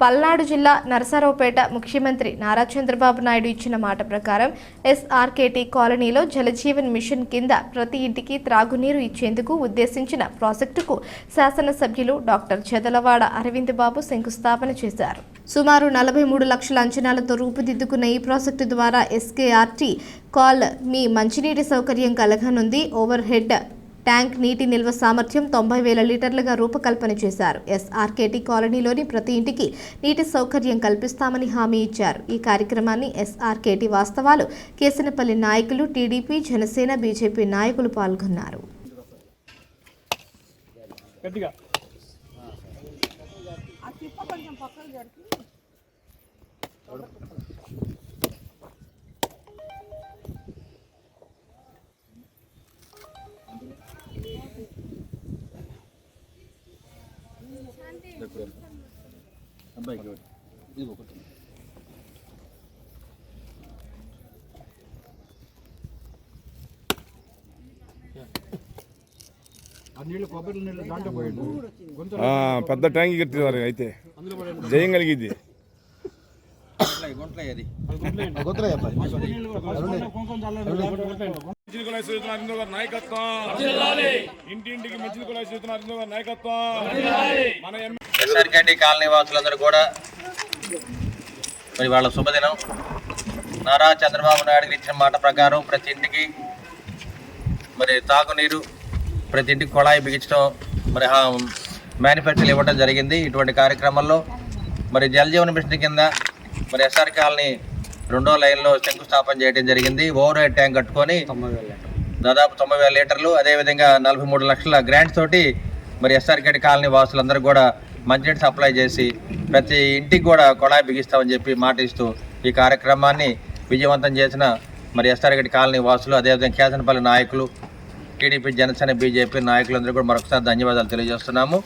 పల్నాడు జిల్లా నరసరావుపేట ముఖ్యమంత్రి నారా చంద్రబాబు నాయుడు ఇచ్చిన మాట ప్రకారం ఎస్ఆర్కేటీ కాలనీలో జలజీవన్ మిషన్ కింద ప్రతి ఇంటికి త్రాగునీరు ఇచ్చేందుకు ఉద్దేశించిన ప్రాజెక్టుకు శాసనసభ్యులు డాక్టర్ చెదలవాడ అరవింద్ బాబు శంకుస్థాపన చేశారు. సుమారు నలభై మూడు లక్షల అంచనాలతో రూపుదిద్దుకున్న ఈ ప్రాజెక్టు ద్వారా ఎస్కేఆర్టీ కాల్ మీ మంచినీటి సౌకర్యం కలగనుంది. ఓవర్ హెడ్ ట్యాంక్ నీటి నిల్వ సామర్థ్యం తొంభై వేల లీటర్లుగా రూపకల్పన చేశారు. ఎస్ఆర్కేటీ కాలనీలోని ప్రతి ఇంటికి నీటి సౌకర్యం కల్పిస్తామని హామీ ఇచ్చారు. ఈ కార్యక్రమాన్ని ఎస్ఆర్కేటీ వాస్తవాలు కేసనపల్లి నాయకులు టీడీపీ జనసేన బీజేపీ నాయకులు పాల్గొన్నారు. గట్టిగా. పెద్ద ట్యాంక్ కట్టినారు అయితే. జయం కలిగింది. మంచిని కులాయి శ్రీయుతున్న అరవింద్ గారి నాయకత్వం. ఇంటింటికి మంచిని కులాయి శ్రీయుతున్న అరవింద్ గారి నాయకత్వం. మన ఎస్ఆర్కేటీ కాలనీ వాసులందరూ కూడా మరి వాళ్ళ శుభదినం. నారా చంద్రబాబు నాయుడు ఇచ్చిన మాట ప్రకారం ప్రతి ఇంటికి మరి తాగునీరు ప్రతి ఇంటికి కుళాయి బిగించడం మరి మేనిఫెస్టోలు ఇవ్వడం జరిగింది. ఇటువంటి కార్యక్రమంలో మరి జల్ జీవన్ మిషన్ కింద మరి ఎస్ఆర్ కాలనీ రెండో లైన్లో శంకుస్థాపన చేయడం జరిగింది. ఓవర్ హెడ్ ట్యాంక్ కట్టుకొని దాదాపు తొంభై వేల లీటర్లు. అదేవిధంగా నలభై మూడు లక్షల గ్రాంట్స్ తోటి మరి ఎస్ఆర్కేటి కాలనీ వాసులందరూ కూడా మంచినీటి సప్లై చేసి ప్రతి ఇంటికి కూడా కొళాయి బిగిస్తామని చెప్పి మాట ఇస్తూ ఈ కార్యక్రమాన్ని విజయవంతం చేసిన మరి ఎస్ఆర్కేటి కాలనీ వాసులు అదేవిధంగా కేసనపల్లి నాయకులు టీడీపీ జనసేన బీజేపీ నాయకులందరూ కూడా మరొకసారి ధన్యవాదాలు తెలియజేస్తున్నాము.